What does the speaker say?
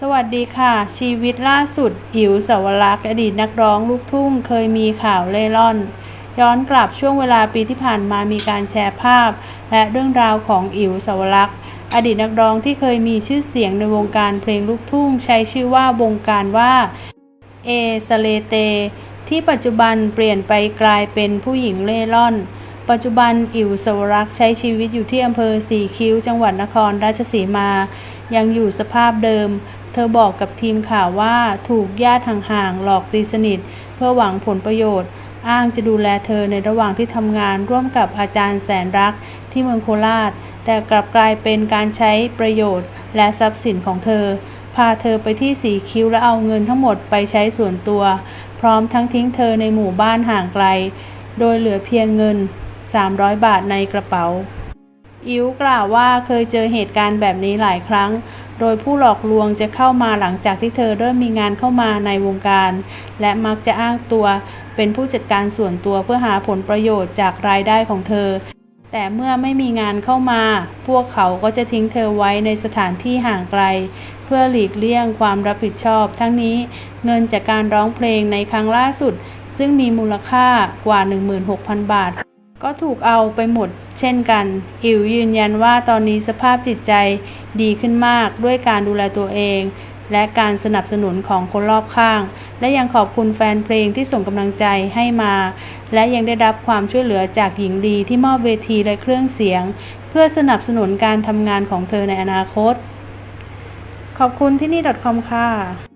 สวัสดีค่ะ ชีวิตล่าสุด อิ๋วสาวรักษ์อดีตนักร้องลูกทุ่งเคยมีข่าวเล่ร่อน ย้อนกลับช่วงเวลาปีที่ผ่านมามีการแชร์ภาพ และเรื่องราวของอิ๋วสาวรักษ์อดีตนักร้องที่เคยมีชื่อเสียงในวงการเพลงลูกทุ่ง ใช้ชื่อว่าวงการว่าเอสเลเต ที่ปัจจุบันเปลี่ยนไปกลายเป็นผู้หญิงเล่ร่อน ปัจจุบันอิ๋วสวรักษ์ใช้ชีวิตอยู่ที่อำเภอสีคิ้ว จังหวัดนครราชสีมา ยังอยู่สภาพเดิม เธอบอกกับทีมข่าวว่าถูกญาติห่างๆ หลอกตีสนิท เพื่อหวังผลประโยชน์ อ้างจะดูแลเธอในระหว่างที่ทำงานร่วมกับอาจารย์แสนรักที่เมืองโคราช แต่กลับกลายเป็นการใช้ประโยชน์ และทรัพย์สินของเธอ พาเธอไปที่สีคิ้วและเอาเงินทั้งหมดไปใช้ส่วนตัว พร้อมทั้งทิ้งเธอในหมู่บ้านห่างไกล โดยเหลือเพียงเงิน 300 บาทในกระเป๋า อิ๋วกล่าวว่าเคยเจอเหตุการณ์แบบนี้หลายครั้ง โดยผู้หลอกลวงจะเข้ามาหลังจากที่เธอเริ่มมีงานเข้ามาในวงการ และมักจะอ้างตัวเป็นผู้จัดการส่วนตัวเพื่อหาผลประโยชน์จากรายได้ของเธอ แต่เมื่อไม่มีงานเข้ามา พวกเขาก็จะทิ้งเธอไว้ในสถานที่ห่างไกล เพื่อหลีกเลี่ยงความรับผิดชอบ ทั้งนี้เงินจากการร้องเพลงในครั้งล่าสุด ซึ่งมีมูลค่ากว่า 16,000 บาท ก็ถูกเอาไปหมดเช่นกัน อิ๋วยืนยันว่าตอนนี้สภาพจิตใจดีขึ้นมากด้วยการดูแลตัวเอง และการสนับสนุนของคนรอบข้าง และยังขอบคุณแฟนเพลงที่ส่งกำลังใจให้มา และยังได้รับความช่วยเหลือจากหญิงดีที่มอบเวทีและเครื่องเสียง เพื่อสนับสนุนการทำงานของเธอในอนาคต ขอบคุณที่นี่ .com ค่ะ